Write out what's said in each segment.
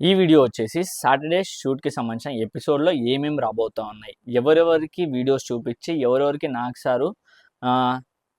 ఈ వీడియో వచ్చేసి సాటర్డే షూట్కి సంబంధించిన ఎపిసోడ్లో ఏమేమి రాబోతా ఉన్నాయి ఎవరెవరికి వీడియోస్ చూపించి ఎవరెవరికి నాకు సారు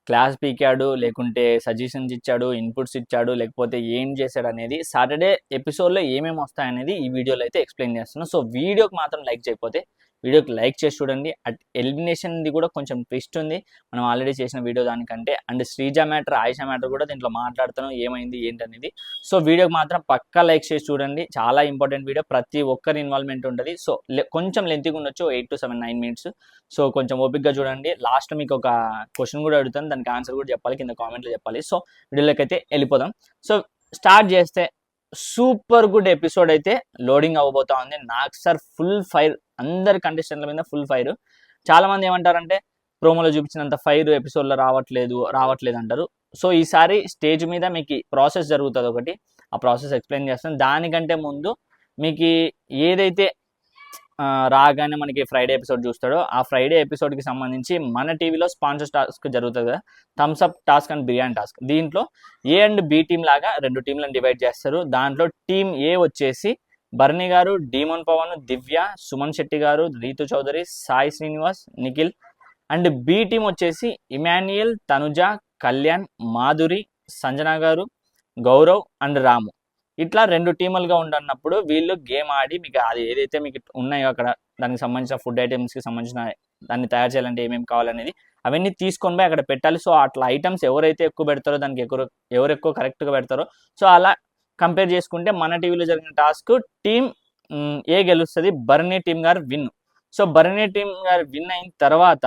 క్లాస్ పీకాడు లేకుంటే సజెషన్స్ ఇచ్చాడు ఇన్పుట్స్ ఇచ్చాడు లేకపోతే ఏం చేశాడు అనేది సాటర్డే ఎపిసోడ్లో ఏమేమి వస్తాయనేది ఈ వీడియోలో అయితే ఎక్స్ప్లెయిన్ చేస్తున్నాను. సో వీడియోకి మాత్రం లైక్ చేయకపోతే వీడియోకి లైక్ చేసి చూడండి. అట్ ఎలిమినేషన్ది కూడా కొంచెం ట్విస్ట్ ఉంది. మనం ఆల్రెడీ చేసిన వీడియో దానికంటే. And Sreeja matter Ayesha matter కూడా దీంట్లో మాట్లాడుతాను ఏమైంది ఏంటనేది. సో వీడియోకి మాత్రం పక్కా లైక్ చేసి చూడండి. చాలా ఇంపార్టెంట్ వీడియో. ప్రతి ఒక్కరి ఇన్వాల్వ్మెంట్ ఉంటుంది. సో కొంచెం లెంత్గా ఉండొచ్చు. Eight to seven nine minutes. So కొంచెం ఓపిక్గా చూడండి. లాస్ట్ మీకు ఒక క్వశ్చన్ కూడా అడుగుతాను. దానికి ఆన్సర్ కూడా చెప్పాలి. కింద కామెంట్లో చెప్పాలి. సో వీడియోలోకి అయితే వెళ్ళిపోదాం. సో స్టార్ట్ చేస్తే సూపర్ గుడ్ ఎపిసోడ్ అయితే లోడింగ్ అవ్వబోతా ఉంది. నాకు సార్ ఫుల్ ఫైర్ అందరి కంటెస్టెంట్ల మీద ఫుల్ ఫైర్ చాలా మంది ఏమంటారంటే ప్రోమోలో చూపించినంత ఫైర్ ఎపిసోడ్లో రావట్లేదు రావట్లేదు అంటారు. సో ఈసారి స్టేజ్ మీద మీకు ప్రాసెస్ జరుగుతుంది ఒకటి. ఆ ప్రాసెస్ ఎక్స్ప్లెయిన్ చేస్తాను. దానికంటే ముందు మీకు ఏదైతే రాగానే మనకి ఫ్రైడే ఎపిసోడ్ చూస్తాడో. ఆ ఫ్రైడే ఎపిసోడ్కి సంబంధించి మన టీవీలో స్పాన్సర్ టాస్క్ జరుగుతుంది కదా. Thums up task and biryani task దీంట్లో ఏ అండ్ బి టీమ్ లాగా రెండు టీంలను డివైడ్ చేస్తారు. దాంట్లో టీం ఏ వచ్చేసి బర్ని గారు డీమోన్ పవన్ దివ్య సుమన్ శెట్టి గారు Rithu Chowdary Sai Srinivas Nikhil and B team వచ్చేసి ఇమాన్యుయల్ తనుజ కళ్యాణ్ మాధురి సంజన గారు గౌరవ్ అండ్ రాము ఇట్లా రెండు టీములుగా ఉండన్నప్పుడు వీళ్ళు గేమ్ ఆడి మీకు అది ఏదైతే మీకు ఉన్నాయో అక్కడ దానికి సంబంధించిన ఫుడ్ ఐటమ్స్కి సంబంధించిన దాన్ని తయారు చేయాలంటే ఏమేమి కావాలనేది అవన్నీ తీసుకొని పోయి అక్కడ పెట్టాలి. సో అట్లా ఐటమ్స్ ఎవరైతే ఎక్కువ పెడతారో దానికి ఎక్కువ ఎవరు ఎక్కువ కరెక్ట్గా పెడతారో సో అలా కంపేర్ చేసుకుంటే మన టీవీలో జరిగిన టాస్క్ టీం ఏ గెలుస్తుంది? బర్నీ టీం గారు విన్. సో బర్నీ టీం గారు విన్ అయిన తర్వాత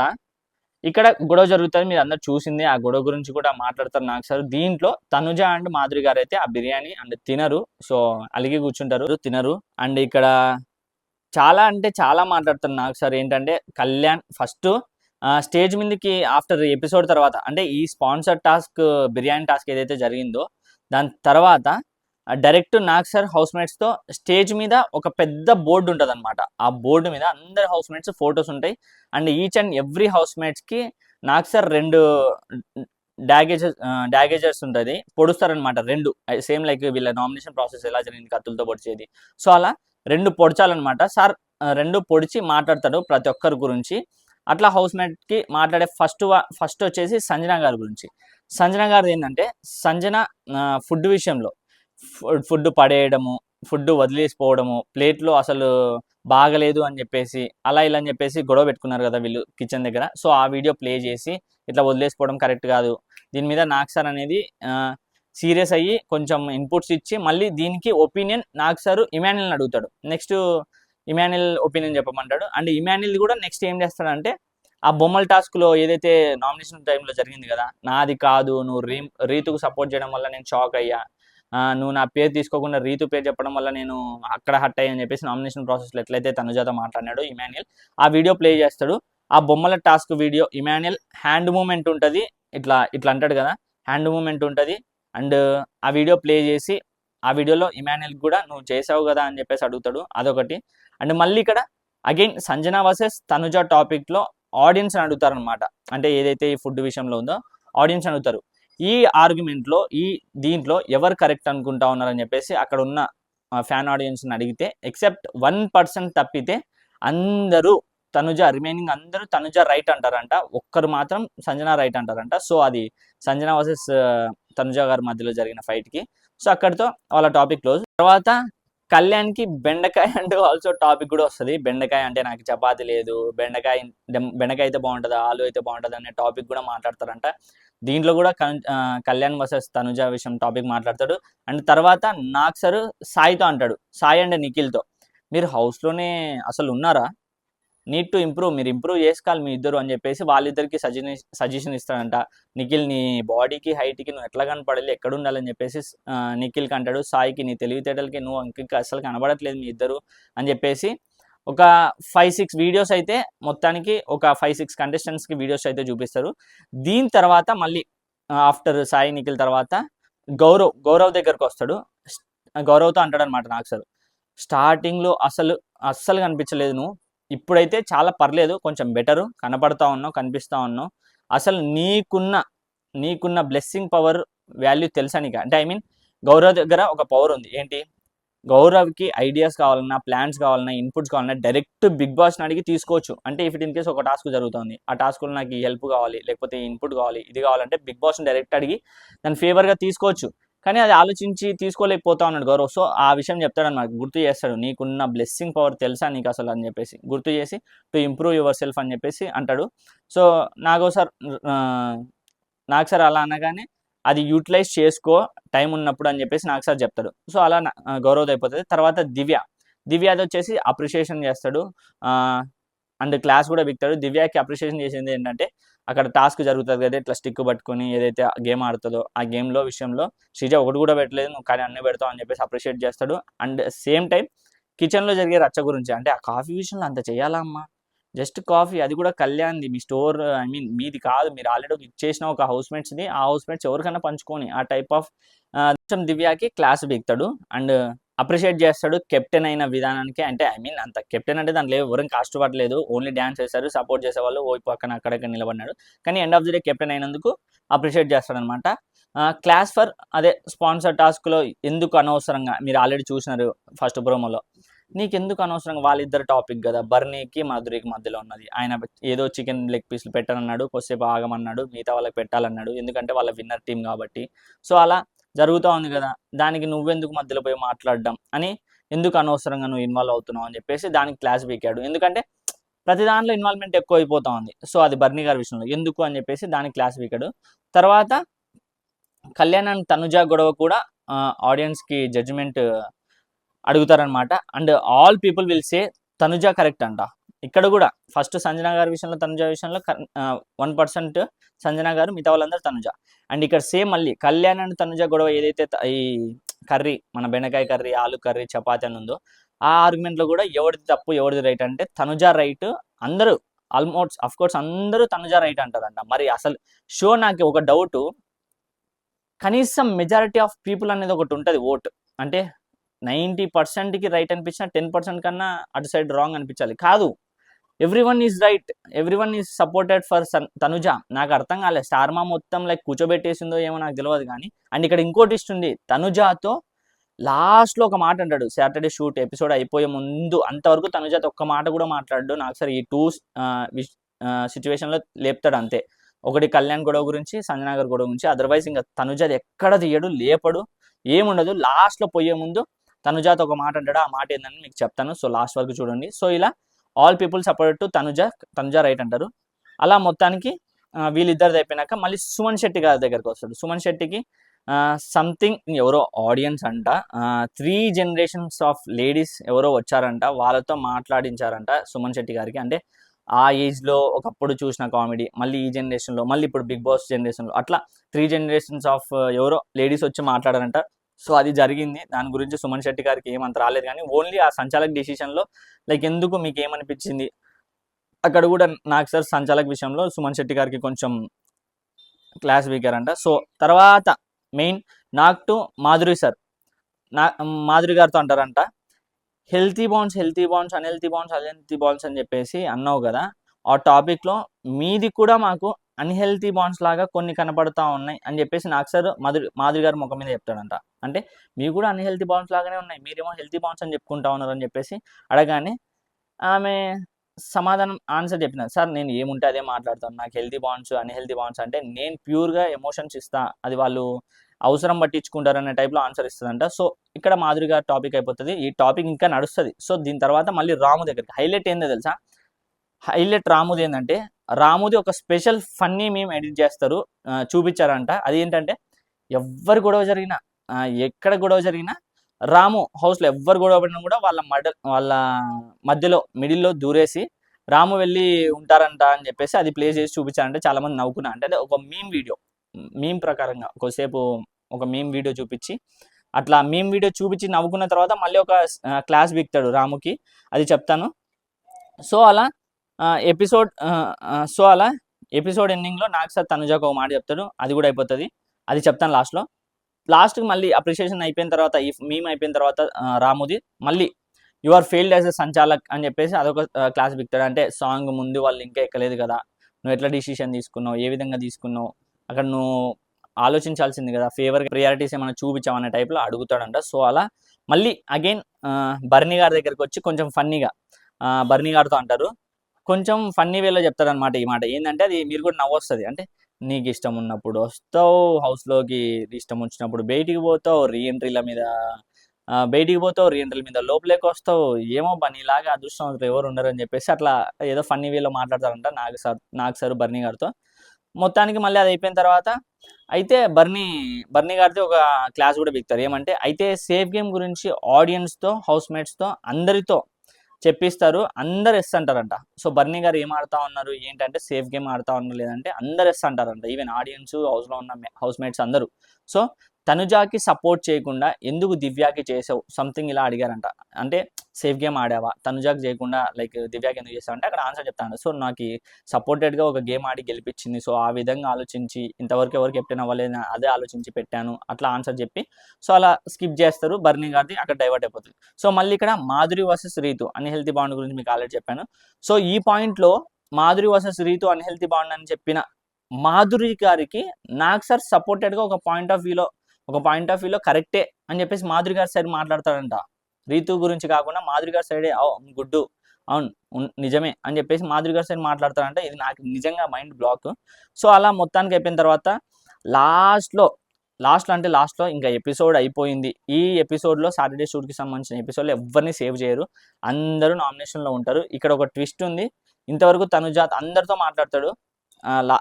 ఇక్కడ గొడవ జరుగుతుంది. మీరు అందరు చూసింది ఆ గొడవ గురించి కూడా మాట్లాడతారు నాకు సార్. దీంట్లో తనుజ అండ్ మాధురి గారు అయితే ఆ బిర్యానీ అండ్ తినరు. సో అలిగి కూర్చుంటారు. తినరు. అండ్ ఇక్కడ చాలా అంటే చాలా మాట్లాడుతారు నాకు సార్. ఏంటంటే కళ్యాణ్ ఫస్ట్ స్టేజ్ మీదకి ఆఫ్టర్ ఎపిసోడ్ తర్వాత అంటే ఈ స్పాన్సర్ టాస్క్ బిర్యానీ టాస్క్ ఏదైతే జరిగిందో దాని తర్వాత డైరెక్ట్ నాగ్ సార్ హౌస్ మేట్స్తో స్టేజ్ మీద ఒక పెద్ద బోర్డు ఉంటుంది అనమాట ఆ బోర్డు మీద అందరి హౌస్ మేట్స్ ఫొటోస్ ఉంటాయి. And each and every house మేట్స్కి Nag sir రెండు డాగేజెస్ డ్యాగేజర్స్ ఉంటుంది. పొడుస్తారనమాట రెండు. సేమ్ లైక్ వీళ్ళ నామినేషన్ ప్రాసెస్ ఎలా జరిగింది కత్తులతో పొడిచేది. సో అలా రెండు పొడిచాలన్నమాట. సార్ రెండు పొడిచి మాట్లాడతాడు ప్రతి ఒక్కరి గురించి. అట్లా హౌస్ మేట్కి మాట్లాడే ఫస్ట్ ఫస్ట్ వచ్చేసి సంజన గారి గురించి. సంజన గారిది ఏంటంటే సంజన ఫుడ్ విషయంలో ఫుడ్ పడేయడము ఫుడ్ వదిలేసిపోవడము ప్లేట్లో అసలు బాగలేదు అని చెప్పేసి అలా ఇలా అని చెప్పేసి గొడవ పెట్టుకున్నారు కదా వీళ్ళు కిచెన్ దగ్గర. సో ఆ వీడియో ప్లే చేసి ఇట్లా వదిలేసిపోవడం కరెక్ట్ కాదు. దీని మీద నాగ్ సార్ అనేది సీరియస్ అయ్యి కొంచెం ఇన్పుట్స్ ఇచ్చి మళ్ళీ దీనికి ఒపీనియన్ నాగ్ సార్ ఇమాన్యుల్ని అడుగుతాడు. నెక్స్ట్ ఇమాన్యుల్ ఒపీనియన్ చెప్పమంటాడు. అండ్ ఇమాన్యుల్ కూడా నెక్స్ట్ ఏం చేస్తాడంటే ఆ బొమ్మల టాస్క్లో ఏదైతే నామినేషన్ టైంలో జరిగింది కదా నాది కాదు నువ్వు రీ రీతుకు సపోర్ట్ చేయడం వల్ల నేను షాక్ అయ్యా నువ్వు నా పేరు తీసుకోకుండా రీతు పేరు చెప్పడం వల్ల నేను అక్కడ హట్ అయ్యని చెప్పేసి నామినేషన్ ప్రాసెస్లో ఎట్లయితే తనుజాతో మాట్లాడినాడో ఇమాన్యుల్ ఆ వీడియో ప్లే చేస్తాడు. ఆ బొమ్మల task video Emmanuel hand movement ఉంటుంది. ఇట్లా ఇట్లా అంటాడు కదా హ్యాండ్ మూమెంట్ ఉంటుంది. అండ్ ఆ వీడియో ప్లే చేసి ఆ వీడియోలో ఇమాన్యుల్ కూడా నువ్వు చేసావు కదా అని చెప్పేసి అడుగుతాడు. అదొకటి. అండ్ మళ్ళీ ఇక్కడ అగైన్ సంజన వర్సెస్ తనుజ టాపిక్లో ఆడియన్స్ అడుగుతారు అనమాట అంటే ఏదైతే ఈ ఫుడ్ విషయంలో ఉందో ఆడియన్స్ అడుగుతారు. ఈ ఆర్గ్యుమెంట్లో ఈ దీంట్లో ఎవరు కరెక్ట్ అనుకుంటా ఉన్నారని చెప్పేసి అక్కడ ఉన్న ఫ్యాన్ ఆడియన్స్ని అడిగితే ఎక్సెప్ట్ వన్ పర్సెంట్ తప్పితే అందరూ తనుజ రిమైనింగ్ అందరూ తనుజ రైట్ అంటారంట. ఒక్కరు మాత్రం సంజన రైట్ అంటారంట. సో అది సంజన వర్సెస్ తనుజ గారి మధ్యలో జరిగిన ఫైట్కి. సో అక్కడితో వాళ్ళ టాపిక్ క్లోజ్. తర్వాత కళ్యాణ్కి బెండకాయ అంటే ఆల్సో టాపిక్ కూడా వస్తుంది. బెండకాయ అంటే నాకు చపాతి లేదు. బెండకాయ బెండకాయ అయితే బాగుంటుందా? ఆలు అయితే బాగుంటుంది? అనే టాపిక్ కూడా మాట్లాడతారంట. దీంట్లో కూడా కళ్యాణ్ వర్సెస్ తనుజ విషయం టాపిక్ మాట్లాడతాడు. అండ్ తర్వాత నాగ్ సార్ సాయితో అంటాడు. సాయి అండ్ నిఖిల్తో. మీరు హౌస్లోనే అసలు ఉన్నారా? నీడ్ టు ఇంప్రూవ్ మీరు ఇంప్రూవ్ చేసుకోవాలి మీ ఇద్దరు అని చెప్పేసి వాళ్ళిద్దరికి సజెషన్ సజెషన్ ఇస్తాడంట. నిఖిల్ నీ బాడీకి హైట్కి నువ్వు ఎట్లా కనపడాలి ఎక్కడ ఉండాలని చెప్పేసి నిఖిల్కి అంటాడు. సాయికి నీ తెలివితేటలకి నువ్వు ఇంకా అసలు కనబడట్లేదు మీ ఇద్దరు అని చెప్పేసి ఒక ఫైవ్ సిక్స్ వీడియోస్ అయితే మొత్తానికి ఒక ఫైవ్ సిక్స్ కంటెస్టెంట్స్కి వీడియోస్ అయితే చూపిస్తారు. దీని తర్వాత మళ్ళీ ఆఫ్టర్ సాయి నిఖిల్ తర్వాత గౌరవ్ గౌరవ్ దగ్గరకు వస్తాడు. గౌరవ్తో అంటాడు అనమాట నాకు సార్. స్టార్టింగ్లో అసలు అస్సలు కనిపించలేదు నువ్వు. ఇప్పుడైతే చాలా పర్లేదు కొంచెం బెటరు కనపడతా ఉన్నావు కనిపిస్తూ ఉన్నావు. అసలు నీకున్న నీకున్న బ్లెస్సింగ్ పవర్ వాల్యూ తెలుసా నీకు? అంటే ఐ మీన్ గౌరవ్ దగ్గర ఒక పవర్ ఉంది. ఏంటి? గౌరవ్కి ఐడియాస్ కావాలన్నా ప్లాన్స్ కావాలన్నా ఇన్పుట్స్ కావాలన్నా డైరెక్ట్ బిగ్ బాస్ని అడిగి తీసుకోవచ్చు. అంటే ఇఫ్ ఇన్ కేస్ ఒక టాస్క్ జరుగుతుంది ఆ టాస్క్లో నాకు హెల్ప్ కావాలి లేకపోతే ఇన్పుట్ కావాలి ఇది కావాలంటే బిగ్ బాస్ని డైరెక్ట్ అడిగి దాని ఫేవర్గా తీసుకోవచ్చు. కానీ అది ఆలోచించి తీసుకోలేకపోతా ఉన్నాడు గౌరవ్. సో ఆ విషయం చెప్తాడు అనమాట గుర్తు చేస్తాడు నీకున్న బ్లెస్సింగ్ పవర్ తెలుసా నీకు అసలు? అని చెప్పేసి. గుర్తు చేసి టు ఇంప్రూవ్ యువర్ సెల్ఫ్ అని చెప్పేసి అంటాడు. సో నాకు సార్ నాకు సార్ అలా అనగానే అది యూటిలైజ్ చేసుకో టైం ఉన్నప్పుడు అని చెప్పేసి నాకు సార్ చెప్తాడు. సో అలా నా- గౌరవ్ అయిపోతుంది తర్వాత దివ్య. దివ్యది వచ్చేసి అప్రిషియేషన్ చేస్తాడు. అండ్ క్లాస్ కూడా బిక్తాడు. దివ్యాకి అప్రిషియేషన్ చేసింది ఏంటంటే అక్కడ టాస్క్ జరుగుతుంది కదా ఇట్లా స్టిక్ పట్టుకొని ఏదైతే గేమ్ ఆడుతుందో ఆ గేమ్లో విషయంలో శ్రీజ ఒకటి కూడా పెట్టలేదు. నువ్వు కానీ అన్ని పెడతావు అని చెప్పేసి అప్రిషియేట్ చేస్తాడు. అండ్ సేమ్ టైం కిచెన్లో జరిగే రచ్చ గురించి అంటే ఆ కాఫీ విషయంలో అంత చేయాలా అమ్మా? జస్ట్ కాఫీ అది కూడా కళ్యాణ్ది. మీ స్టోర్ ఐ మీన్ మీది కాదు. మీరు ఆల్రెడీ ఇచ్చేసిన ఒక హౌస్ మేట్స్ది ఆ హౌస్ మేట్స్ ఎవరికైనా పంచుకొని ఆ టైప్ ఆఫ్ దివ్యాకి క్లాస్ బిగుతాడు అండ్ అప్రిషియేట్ చేస్తాడు కెప్టెన్ అయిన విధానానికి. అంటే ఐ మీన్ అంత కెప్టెన్ అంటే దాంట్లో ఎవరం కష్టపడలేదు ఓన్లీ డ్యాన్స్ చేశారు సపోర్ట్ చేసేవాళ్ళు ఓ పక్కన అక్కడక్కడ నిలబడినాడు. కానీ end of the day captain అయినందుకు అప్రిషియేట్ చేస్తాడనమాట. క్లాస్ ఫర్ అదే స్పాన్సర్ టాస్క్లో ఎందుకు అనవసరంగా మీరు ఆల్రెడీ చూసినారు ఫస్ట్ ప్రోమోలో? నీకెందుకు అనవసరంగా వాళ్ళిద్దరు టాపిక్ కదా? బర్నీకి మాధురికి మధ్యలో ఉన్నది. ఆయన ఏదో చికెన్ లెగ్ పీస్లు పెట్టనన్నాడు కొద్దిసేపు ఆగమన్నాడు మిగతా వాళ్ళకి పెట్టాలన్నాడు. ఎందుకంటే వాళ్ళ విన్నర్ టీం కాబట్టి. సో అలా జరుగుతూ ఉంది కదా? దానికి నువ్వెందుకు మధ్యలో పోయి మాట్లాడడం? అని ఎందుకు అనవసరంగా నువ్వు ఇన్వాల్వ్ అవుతున్నావు అని చెప్పేసి దానికి క్లాస్ పీకాడు. ఎందుకంటే ప్రతి దాంట్లో ఇన్వాల్వ్మెంట్ ఎక్కువ అయిపోతా ఉంది. సో అది బర్నీ గారి విషయంలో. ఎందుకు అని చెప్పేసి దానికి క్లాస్ పీకాడు. తర్వాత కళ్యాణ్ అండ్ తనుజ గొడవ కూడా ఆడియన్స్కి judgement అడుగుతారనమాట and all people will say Tanuja correct అంట. ఇక్కడ కూడా ఫస్ట్ సంజన గారి విషయంలో తనుజ విషయంలో వన్ పర్సెంట్ సంజన గారు మిగతా వాళ్ళందరూ తనుజ. అండ్ ఇక్కడ సేమ్ మళ్ళీ కళ్యాణ్ అండ్ తనుజ గొడవ ఏదైతే ఈ కర్రీ మన బెండకాయ కర్రీ ఆలు కర్రీ చపాతి అని ఉందో ఆ ఆర్గ్యుమెంట్లో కూడా ఎవరిది తప్పు ఎవరిది రైట్ అంటే తనుజ రైట్ అందరూ ఆల్మోస్ట్ అఫ్ కోర్స్ అందరూ తనుజ రైట్ అంటారంట. మరి అసలు షో నాకు ఒక డౌట్ కనీసం మెజారిటీ ఆఫ్ పీపుల్ అనేది ఒకటి ఉంటుంది ఓట్ అంటే నైంటీ పర్సెంట్కి రైట్ అనిపించిన టెన్ పర్సెంట్ కన్నా అటు సైడ్ రాంగ్ అనిపించాలి. కాదు. Everyone is right. Everyone is supported for Tanuja. నాకు అర్థం కాలేదు స్టార్మా మొత్తం లైక్ కూర్చోబెట్టేసిందో ఏమో నాకు తెలియదు కానీ అండ్ ఇక్కడ ఇంకోటి ఇస్తుంది తనుజాతో లాస్ట్లో ఒక మాట అంటాడు. సాటర్డే షూట్ ఎపిసోడ్ అయిపోయే ముందు అంతవరకు తనుజాత ఒక్క మాట కూడా మాట్లాడు నాకు సరే ఈ టూ సిచ్యువేషన్లో లేపుతాడు అంతే. ఒకటి కళ్యాణ్ గొడవ గురించి సంజనాగర్ గొడవ గురించి. అదర్వైజ్ ఇంకా తనుజాది ఎక్కడ తీయడు లేపడు ఏముండదు. లాస్ట్లో పోయే ముందు తనుజాతో ఒక మాట అంటాడు. ఆ మాట ఏందని మీకు చెప్తాను. సో లాస్ట్ వరకు చూడండి. సో ఇలా all people support to Tanuja Tanuja right అంటారు. అలా మొత్తానికి వీళ్ళిద్దరిది అయిపోయినాక మళ్ళీ సుమన్ శెట్టి గారి దగ్గరకు వస్తాడు. సుమన్ శెట్టికి సంథింగ్ ఎవరో ఆడియన్స్ అంట. త్రీ జనరేషన్స్ ఆఫ్ లేడీస్ ఎవరో వచ్చారంట. వాళ్ళతో మాట్లాడించారంట సుమన్ శెట్టి గారికి. అంటే ఆ ఏజ్లో ఒకప్పుడు చూసిన కామెడీ మళ్ళీ ఈ జనరేషన్లో మళ్ళీ ఇప్పుడు బిగ్ బాస్ జనరేషన్లో అట్లా త్రీ జనరేషన్స్ ఆఫ్ ఎవరో లేడీస్ వచ్చి మాట్లాడారంట. సో అది జరిగింది. దాని గురించి సుమన్ శెట్టి గారికి ఏమంత రాలేదు కానీ ఓన్లీ ఆ సంచాలక్ డిసిషన్లో లైక్ ఎందుకు మీకు ఏమనిపించింది? అక్కడ కూడా నాకు సార్ సంచాలక్ విషయంలో సుమన్ శెట్టి గారికి కొంచెం క్లాస్ వీకారంట. సో తర్వాత main Nag to Madhuri sir నా మాధురి గారితో అంటారంట healthy bonds healthy bonds unhealthy bonds unhealthy bonds అని చెప్పేసి అన్నావు కదా. ఆ టాపిక్లో మీది కూడా మాకు అన్హెల్తీ బాండ్స్ లాగా కొన్ని కనపడతా ఉన్నాయి అని చెప్పేసి నాకు సార్ మాధురి మాధురి గారి ముఖం మీద చెప్తాడంట. అంటే మీకు కూడా అన్హెల్తీ బాండ్స్ లాగానే ఉన్నాయి మీరేమో హెల్తీ బాండ్స్ అని చెప్పుకుంటా ఉన్నారు అని చెప్పేసి అడగానే ఆమె సమాధానం ఆన్సర్ చెప్పిన సార్ నేను ఏముంటే అదే మాట్లాడతాను నాకు హెల్తీ బాండ్స్ అన్హెల్తీ బాండ్స్ అంటే నేను ప్యూర్గా ఎమోషన్స్ ఇస్తా అది వాళ్ళు అవసరం పట్టించుకుంటారు అనే టైప్లో ఆన్సర్ ఇస్తుందంట. సో ఇక్కడ మాధురి గారు టాపిక్ అయిపోతుంది ఈ టాపిక్ ఇంకా నడుస్తుంది. సో దీని తర్వాత మళ్ళీ రాము దగ్గరికి హైలైట్ ఏందో తెలుసా? హైలైట్ రాముది ఏంటంటే రాముది ఒక స్పెషల్ ఫన్నీ మేము ఎడిట్ చేస్తారు చూపించారంట. అది ఏంటంటే ఎవ్వరు గొడవ జరిగినా ఎక్కడ గొడవ జరిగినా రాము హౌస్లో ఎవ్వరు గొడవ పడినా కూడా వాళ్ళ మడ వాళ్ళ మధ్యలో మిడిల్లో దూరేసి రాము వెళ్ళి ఉంటారంట అని చెప్పేసి అది ప్లే చేసి చూపించారంటే. చాలా మంది నవ్వుకున్నా. అంటే ఒక మీమ్ వీడియో. మీమ్ ప్రకారంగా కొద్దిసేపు ఒక మీమ్ వీడియో చూపించి అట్లా మీమ్ వీడియో చూపించి నవ్వుకున్న తర్వాత మళ్ళీ ఒక క్లాస్ బిక్తాడు రాముకి. అది చెప్తాను. సో అలా ఎపిసోడ్ సో అలా ఎపిసోడ్ ఎండింగ్లో నాకు సార్ తనుజాకు ఒక మాట చెప్తాడు. అది కూడా అయిపోతుంది. అది చెప్తాను లాస్ట్లో. లాస్ట్కి మళ్ళీ అప్రిషియేషన్ అయిపోయిన తర్వాత ఈ మేము అయిపోయిన తర్వాత రాముది మళ్ళీ you are failed as a sanchalak అని చెప్పేసి అదొక క్లాస్ బిక్తాడు. అంటే సాంగ్ ముందు వాళ్ళు ఇంకా ఎక్కలేదు కదా. నువ్వు ఎట్లా డిసిషన్ తీసుకున్నావు? ఏ విధంగా తీసుకున్నావు? అక్కడ నువ్వు ఆలోచించాల్సింది కదా. ఫేవర్ ప్రియారిటీస్ ఏమైనా చూపించావు అనే టైప్లో అడుగుతాడంట. సో అలా మళ్ళీ అగైన్ బర్నీ గారి దగ్గరికి వచ్చి కొంచెం ఫన్నీగా బర్నీ గారితో అంటారు. కొంచెం ఫన్నీ వేలో చెప్తారనమాట ఈ మాట. ఏంటంటే అది మీరు కూడా నవ్వొస్తుంది. అంటే నీకు ఇష్టం ఉన్నప్పుడు వస్తావు హౌస్లోకి ఇష్టం వచ్చినప్పుడు బయటికి పోతావు రీఎంట్రీల మీద బయటికి పోతావు రీఎంట్రీల మీద లోపలికి వస్తావు ఏమో బా నీలాగా అదృష్టం ఎవరు ఉండరు అని చెప్పేసి అట్లా ఏదో ఫన్నీ వేలో మాట్లాడతారంట నాకు సార్ నాకు సార్ బర్నీ గారితో. మొత్తానికి మళ్ళీ అది అయిపోయిన తర్వాత అయితే బర్నీ బర్నీ గారితో ఒక క్లాస్ కూడా బిగుతారు ఏమంటే అయితే సేఫ్ గేమ్ గురించి ఆడియన్స్తో హౌస్ మేట్స్తో అందరితో చెప్పిస్తారు. అందరు ఎస్ అంటారంట. సో బర్నీ గారు ఏం ఆడుతా ఉన్నారు? ఏంటంటే సేఫ్ గేమ్ ఆడుతా ఉన్నారు లేదంటే అందరు ఎస్ అంటారంట. ఈవెన్ ఆడియన్స్ హౌస్లో ఉన్న హౌస్ మేట్స్ అందరూ. సో తనుజాకి సపోర్ట్ చేయకుండా ఎందుకు దివ్యాకి చేసావు? సంథింగ్ ఇలా అడిగారంట. అంటే సేఫ్ గేమ్ ఆడావా? తనుజాకి చేయకుండా లైక్ దివ్యాకి ఎందుకు చేసావు అంటే అక్కడ ఆన్సర్ చెప్తాను. సో నాకు సపోర్టెడ్గా ఒక గేమ్ ఆడి గెలిపించింది. సో ఆ విధంగా ఆలోచించి ఇంతవరకు ఎవరు కెప్టెన్ అవ్వలేదు అదే ఆలోచించి పెట్టాను. అట్లా ఆన్సర్ చెప్పి సో అలా స్కిప్ చేస్తారు. బర్నీ గారిది అక్కడ డైవర్ట్ అయిపోతుంది సో మళ్ళీ ఇక్కడ Madhuri versus Rithu unhealthy bond గురించి మీకు ఆల్రెడీ చెప్పాను. సో ఈ పాయింట్లో Madhuri versus Rithu unhealthy bond అని చెప్పిన మాధురి గారికి నాకు సార్ సపోర్టెడ్గా ఒక పాయింట్ ఆఫ్ వ్యూలో ఒక పాయింట్ ఆఫ్ వ్యూలో కరెక్టే అని చెప్పేసి మాధురి గారి సైడ్ మాట్లాడతాడంట. రీతు గురించి కాకుండా మాధురి గారి సైడే గుడ్డు అవును నిజమే అని చెప్పేసి మాధురి గారి సైడ్ మాట్లాడతాడంట. ఇది నాకు నిజంగా మైండ్ బ్లాక్ సో అలా మొత్తానికి అయిపోయిన తర్వాత లాస్ట్లో లాస్ట్లో అంటే లాస్ట్లో ఇంకా ఎపిసోడ్ అయిపోయింది. ఈ ఎపిసోడ్లో సాటర్డే షూట్కి సంబంధించిన ఎపిసోడ్లో ఎవరిని సేవ్ చేయరు. అందరూ నామినేషన్లో ఉంటారు. ఇక్కడ ఒక ట్విస్ట్ ఉంది. ఇంతవరకు తనుజాత్ అందరితో మాట్లాడతాడు.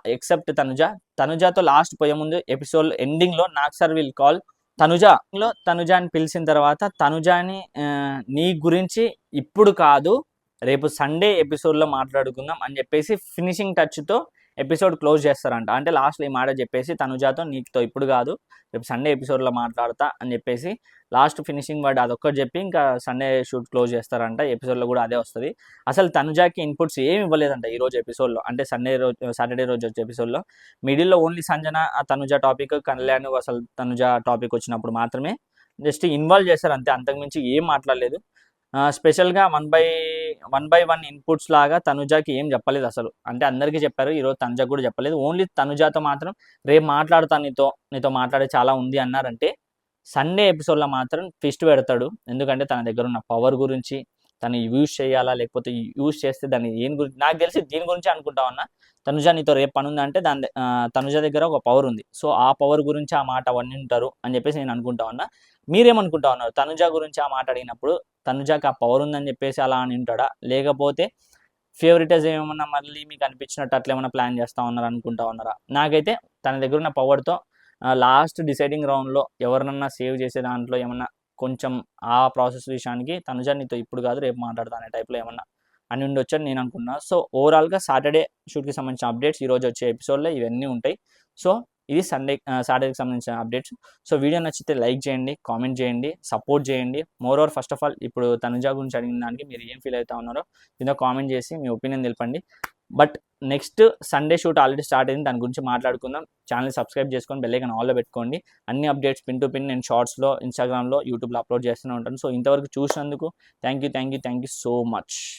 ఎక్సెప్ట్ తనుజ. తనుజాతో లాస్ట్ పోయే ముందు ఎపిసోడ్ ఎండింగ్లో నాకు సార్ విల్ కాల్ తనుజలో తనుజాని పిలిచిన తర్వాత తనుజాని నీ గురించి ఇప్పుడు కాదు రేపు సండే ఎపిసోడ్లో మాట్లాడుకుందాం అని చెప్పేసి ఫినిషింగ్ టచ్తో ఎపిసోడ్ క్లోజ్ చేస్తారంట. అంటే లాస్ట్లో ఈ మాట చెప్పేసి తనుజాతో నీకుతో ఇప్పుడు కాదు రేపు సండే ఎపిసోడ్లో మాట్లాడతా అని చెప్పేసి లాస్ట్ ఫినిషింగ్ వర్డ్ అదొక్కటి చెప్పి ఇంకా సండే షూట్ క్లోజ్ చేస్తారంట. ఎపిసోడ్లో కూడా అదే వస్తుంది. అసలు తనుజాకి ఇన్పుట్స్ ఏమి ఇవ్వలేదంట ఈ రోజు ఎపిసోడ్లో. అంటే సండే రోజు సాటర్డే రోజు వచ్చే ఎపిసోడ్లో. మిడిల్లో ఓన్లీ సంజన ఆ తనుజ టాపిక్ కళ్యాణ్ అసలు తనుజ టాపిక్ వచ్చినప్పుడు మాత్రమే. జస్ట్ ఇన్వాల్వ్ చేశారు అంతే. అంతకుమించి ఏం మాట్లాడలేదు. స్పెషల్గా one by one by one inputs లాగా తనుజాకి ఏం చెప్పలేదు అసలు. అంటే అందరికీ చెప్పారు ఈరోజు తనుజాకి కూడా చెప్పలేదు. ఓన్లీ తనుజాతో మాత్రం రేపు మాట్లాడతాను నీతో నీతో మాట్లాడే చాలా ఉంది అన్నారంటే సండే ఎపిసోడ్లో మాత్రం ట్విస్ట్ పెడతాడు. ఎందుకంటే తన దగ్గర ఉన్న పవర్ గురించి తను యూజ్ చేయాలా లేకపోతే యూజ్ చేస్తే దాన్ని ఏం గురించి నాకు తెలిసి దీని గురించి అనుకుంటా ఉన్నా. తనుజ నీతో రేపు పని ఉందంటే దాని తనుజ దగ్గర ఒక పవర్ ఉంది. సో ఆ పవర్ గురించి ఆ మాట అవన్నీ ఉంటారు అని చెప్పేసి నేను అనుకుంటా ఉన్నా. మీరేమనుకుంటా ఉన్నారు? తనుజ గురించి ఆ మాట అడిగినప్పుడు తనుజాకి ఆ పవర్ ఉందని చెప్పేసి అలా అని ఉంటాడా? లేకపోతే ఫేవరెటైజ్ ఏమన్నా మళ్ళీ మీకు అనిపించినట్టు అట్లా ఏమైనా ప్లాన్ చేస్తా ఉన్నారు అనుకుంటా ఉన్నారా? నాకైతే తన దగ్గర ఉన్న పవర్తో లాస్ట్ డిసైడింగ్ రౌండ్లో ఎవరినన్నా సేవ్ చేసే దాంట్లో ఏమన్నా కొంచెం ఆ ప్రాసెస్ విషయానికి తనుజ నీతో ఇప్పుడు కాదు రేపు మాట్లాడతా అనే టైప్లో ఏమన్నా అని ఉండొచ్చని నేను అనుకున్నా సో ఓవరాల్గా సాటర్డే షూట్కి సంబంధించిన అప్డేట్స్ ఈరోజు వచ్చే ఎపిసోడ్లో ఇవన్నీ ఉంటాయి. సో ఇది సండే సాటర్డేకి సంబంధించిన అప్డేట్స్ సో వీడియో నచ్చితే లైక్ చేయండి కామెంట్ చేయండి సపోర్ట్ చేయండి. Moreover first of all ఇప్పుడు తనుజా గురించి అడిగిన దానికి మీరు ఏం ఫీల్ అవుతా ఉన్నారో కింద కామెంట్ చేసి మీ ఒపీనియన్ తెలపండి. But next Sunday shoot already start అయింది. దాని గురించి మాట్లాడుకుందాం. ఛానల్ సబ్స్క్రైబ్ చేసుకొని బెల్లైకన్ ఆల్లో పెట్టుకోండి. అన్ని అప్డేట్స్ పిన్ టు పిన్ నేను షార్ట్స్లో ఇన్స్టాగ్రామ్లో యూట్యూబ్లో అప్లోడ్ చేస్తూనే ఉంటాను. సో ఇంతవరకు చూసినందుకు thank you thank you thank you so much.